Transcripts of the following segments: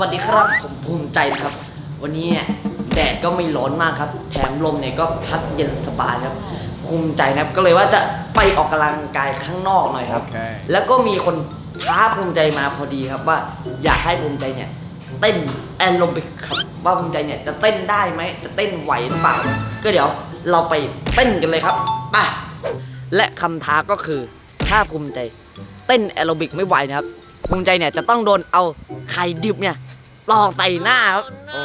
วัสดีครับ ผมภูมิใจครับ วันนี้เนี่ยแดดก็ไม่ร้อนมากครับ แถมลมเนี่ยก็พัดเย็นสบายครับ ภูมิใจนะครับ ก็เลยว่าจะไปออกกำลังกายข้างนอกหน่อยครับโอเคแล้วก็มีคนท้าภูมิใจมาพอดีครับว่าอยากให้ภูมิใจเนี่ยเต้นแอนโรบิกครับว่าภูมิใจเนี่ยจะเต้นได้ไหมจะเต้นไหวหรือเปล่า ก็เดี๋ยวเราไปเต้นกันเลยครับไปและคำท้าก็คือถ้าภูมิใจ เต้นแอโรบิกไม่ไหวนะครับ ภูมิใจเนี่ยจะต้องโดนเอาไข่ดิบเนี่ยตอกใส่หน้าครับโอ้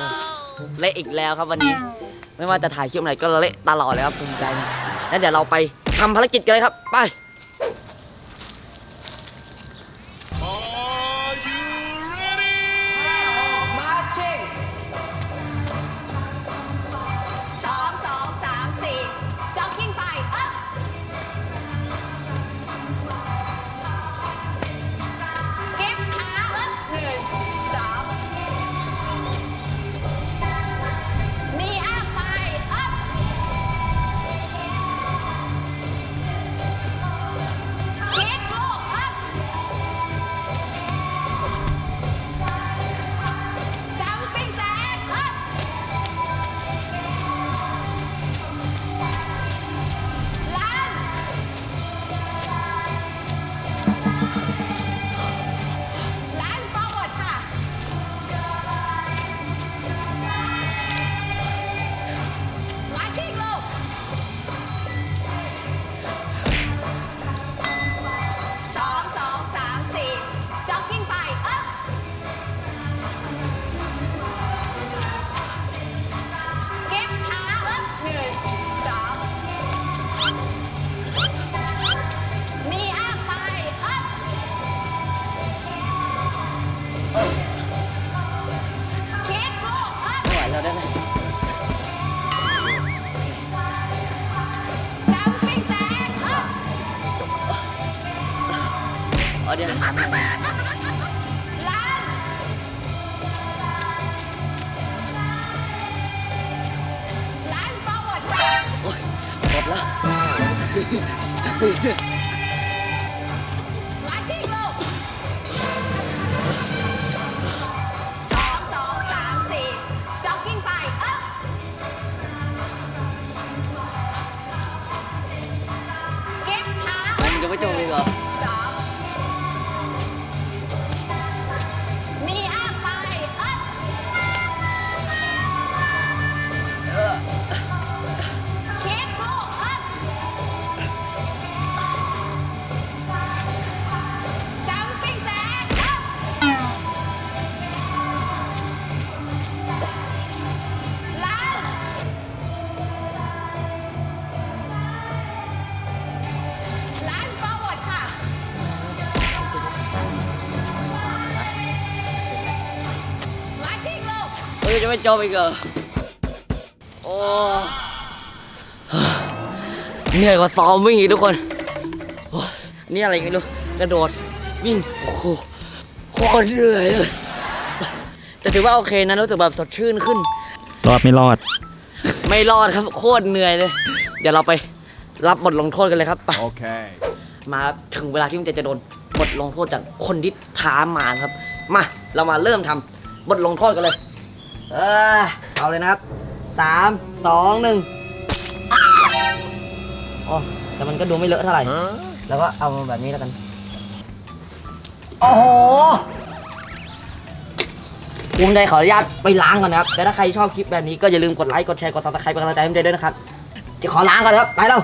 เละอีกแล้วครับวันนี้ ไม่ว่าจะถ่ายคลิปไหนก็เละตลอดเลยครับภูมิใจนะแล้วเดี๋ยวเราไปทำภารกิจกันเลยครับ ไป เอาเดี๋ยวหันมาล้านล้าน forward โอ๊ยหมดแล้วมาที่ลูกสองสองสามสี่จ็อกกิ้งไปอัพเก็บช้า มันจะไม่จบเลยเหรอ กเฮ้ยจะไม่จบอีกเหรอโอ้เหนื่อยกว่าซ้อมวิ่งอีกทุกคนโอ้ยนี่อะไรไม่รู้กระโดดวิ่งโอ้โหโคตรเหนื่อยเลยแต่ถือว่าโอเคนะรู้สึกแบบสดชื่นขึ้น รอดไม่รอด ไม่รอดครับโคตรเหนื่อยเลย เดี๋ยวเราไปรับบทลงโทษกันเลยครับไป Okay. มาถึงเวลาที่มันจะจะโดนบทลงโทษจากคนที่ท้ามาครับ มาเรามาเริ่มทำบทลงโทษกันเลย เออเอาเลยนะครับสามสองหนึ่งอ๋อแต่มันก็ดูไม่เลอะเท่าไหร่ แล้วก็เอาแบบนี้แล้วกัน โอ้โหภูมิใจขออนุญาตไปล้างก่อนนะครับแล้วถ้าใครชอบคลิปแบบนี้ก็อย่าลืมกดไลค์ กดแชร์ กดซับสไครป์เป็นกำลังใจให้ภูมิใจด้วยนะครับ จะขอล้างก่อนนะครับ ไปแล้ว